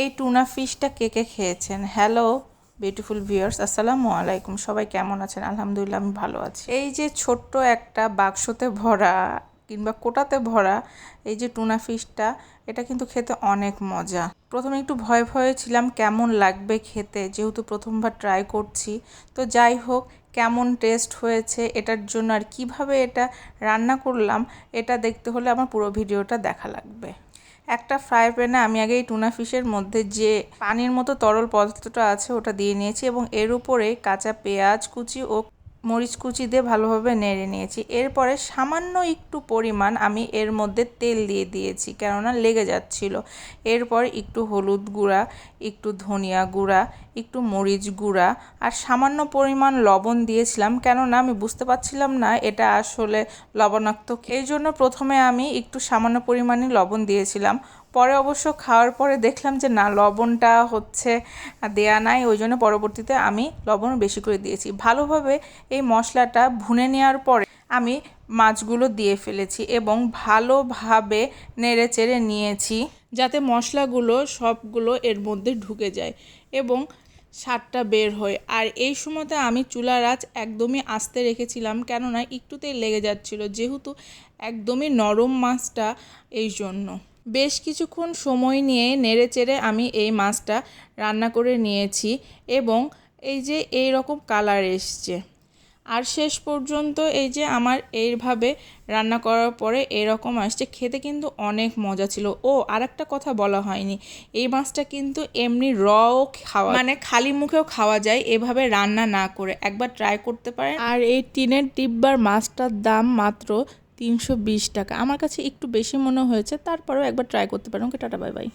এই টুনা ফিশটা কে কে খেয়েছেন? Hello beautiful viewers আসসালামু আলাইকুম। সবাই কেমন আছেন? আলহামদুলিল্লাহ, আমি ভালো আছি। এই যে ছোট্ট একটা বাক্সতে ভরা কিংবা কোটাতে ভরা এই যে টুনা ফিশটা এটা কিন্তু খেতে অনেক মজা। প্রথমে একটু ভয় ভয়ে ছিলাম, কেমন লাগবে খেতে? যেহেতু প্রথমবার ট্রাই করছি। তো যাই হোক, কেমন টেস্ট হয়েছে? এটার জন্য আর কীভাবে এটা রান্না করলাম, এটা দেখতে হলে আমার পুরো ভিডিওটা দেখা লাগবে। একটা ফ্রাই প্যানে আমি আগে এই টুনা ফিশের মধ্যে যে পানির মতো তরল পদার্থটা আছে ওটা দিয়ে নিয়েছি এবং এর উপরে কাঁচা পেঁয়াজ, কুচি ও মরিচ কুচি দিয়ে ভালোভাবে নেড়ে নিয়েছি। এরপরে সামান্য একটু পরিমাণ আমি এর মধ্যে তেল দিয়ে দিয়েছি, কেননা লেগে যাচ্ছিল। এরপর একটু হলুদ গুঁড়া, একটু ধনিয়া গুঁড়া, একটু মরিচ গুঁড়া আর সামান্য পরিমাণ লবণ দিয়েছিলাম, কেননা আমি বুঝতে পারছিলাম না এটা আসলে লবণাক্ত। এই জন্য প্রথমে আমি একটু সামান্য পরিমাণে লবণ দিয়েছিলাম। পরে অবশ্য খাওয়ার পরে দেখলাম যে না, লবণটা হচ্ছে দেয়া নাই, ওই জন্য পরবর্তীতে আমি লবণ বেশি করে দিয়েছি। ভালোভাবে এই মশলাটা ভুনে নেওয়ার পরে আমি মাছগুলো দিয়ে ফেলেছি এবং ভালোভাবে নেড়ে চেড়ে নিয়েছি যাতে মশলাগুলো সবগুলো এর মধ্যে ঢুকে যায় এবং স্বাদটা বের হয়। আর এই সময়তে আমি চুলার আঁচ একদমই আস্তে রেখেছিলাম কেননা একটুতেই লেগে যাচ্ছিল, যেহেতু একদমই নরম মাছটা এই জন্য। বেশ কিছুক্ষণ সময় নিয়ে নেড়ে চেড়ে আমি এই মাছটা রান্না করে নিয়েছি এবং এই যে এই রকম কালার এসছে। আর শেষ পর্যন্ত এই যে আমার এইভাবে রান্না করার পরে এরকম আসছে খেতে কিন্তু অনেক মজা ছিল। ও আর একটা কথা বলা হয়নি এই মাছটা কিন্তু এমনি রও খাওয়া মানে খালি মুখেও খাওয়া যায় এভাবে রান্না না করে। একবার ট্রাই করতে পারেন। আর এই টিনের ডিব্বার মাছটার দাম মাত্র তিনশো বিশ টাকা। আমার কাছে একটু বেশি মনে হয়েছে, তারপরেও একবার ট্রাই করতে পারেন ওকে, টাটা বাই বাই